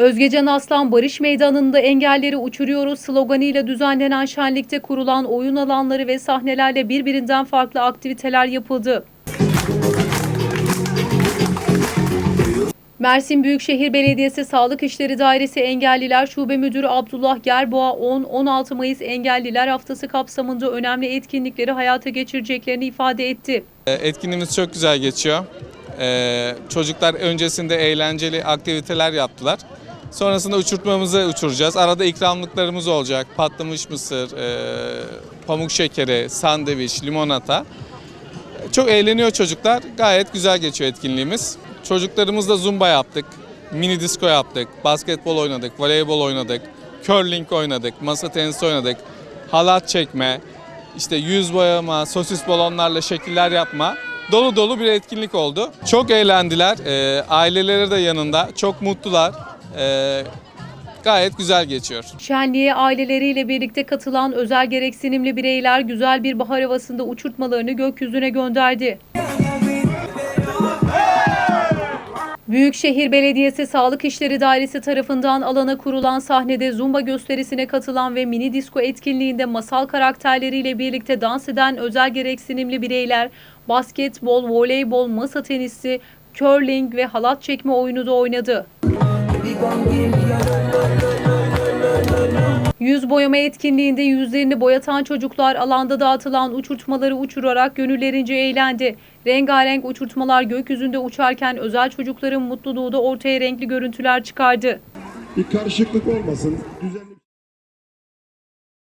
Özgecan Aslan Barış Meydanı'nda engelleri uçuruyoruz sloganıyla düzenlenen şenlikte kurulan oyun alanları ve sahnelerle birbirinden farklı aktiviteler yapıldı. Mersin Büyükşehir Belediyesi Sağlık İşleri Dairesi Engelliler Şube Müdürü Abdullah Gerboğa 10-16 Mayıs Engelliler Haftası kapsamında önemli etkinlikleri hayata geçireceklerini ifade etti. E, Etkinliğimiz çok güzel geçiyor. Ee, çocuklar öncesinde eğlenceli aktiviteler yaptılar. Sonrasında uçurtmamızı uçuracağız. Arada ikramlıklarımız olacak. Patlamış mısır, e, pamuk şekeri, sandviç, limonata. Çok eğleniyor çocuklar. Gayet güzel geçiyor etkinliğimiz. Çocuklarımızla zumba yaptık, mini disco yaptık, basketbol oynadık, voleybol oynadık, curling oynadık, masa tenisi oynadık, halat çekme, işte yüz boyama, sosis balonlarla şekiller yapma. Dolu dolu bir etkinlik oldu. Çok eğlendiler. Ee, aileleri de yanında. Çok mutlular. Ee, gayet güzel geçiyor. Şenliğe aileleriyle birlikte katılan özel gereksinimli bireyler güzel bir bahar havasında uçurtmalarını gökyüzüne gönderdi. Büyükşehir Belediyesi Sağlık İşleri Dairesi tarafından alana kurulan sahnede zumba gösterisine katılan ve mini disco etkinliğinde masal karakterleriyle birlikte dans eden özel gereksinimli bireyler basketbol, voleybol, masa tenisi, curling ve halat çekme oyunu da oynadı. Yüz boyama etkinliğinde yüzlerini boyatan çocuklar alanda dağıtılan uçurtmaları uçurarak gönüllerince eğlendi. Rengarenk uçurtmalar gökyüzünde uçarken özel çocukların mutluluğu da ortaya renkli görüntüler çıkardı. Bir karışıklık olmasın. Düzenli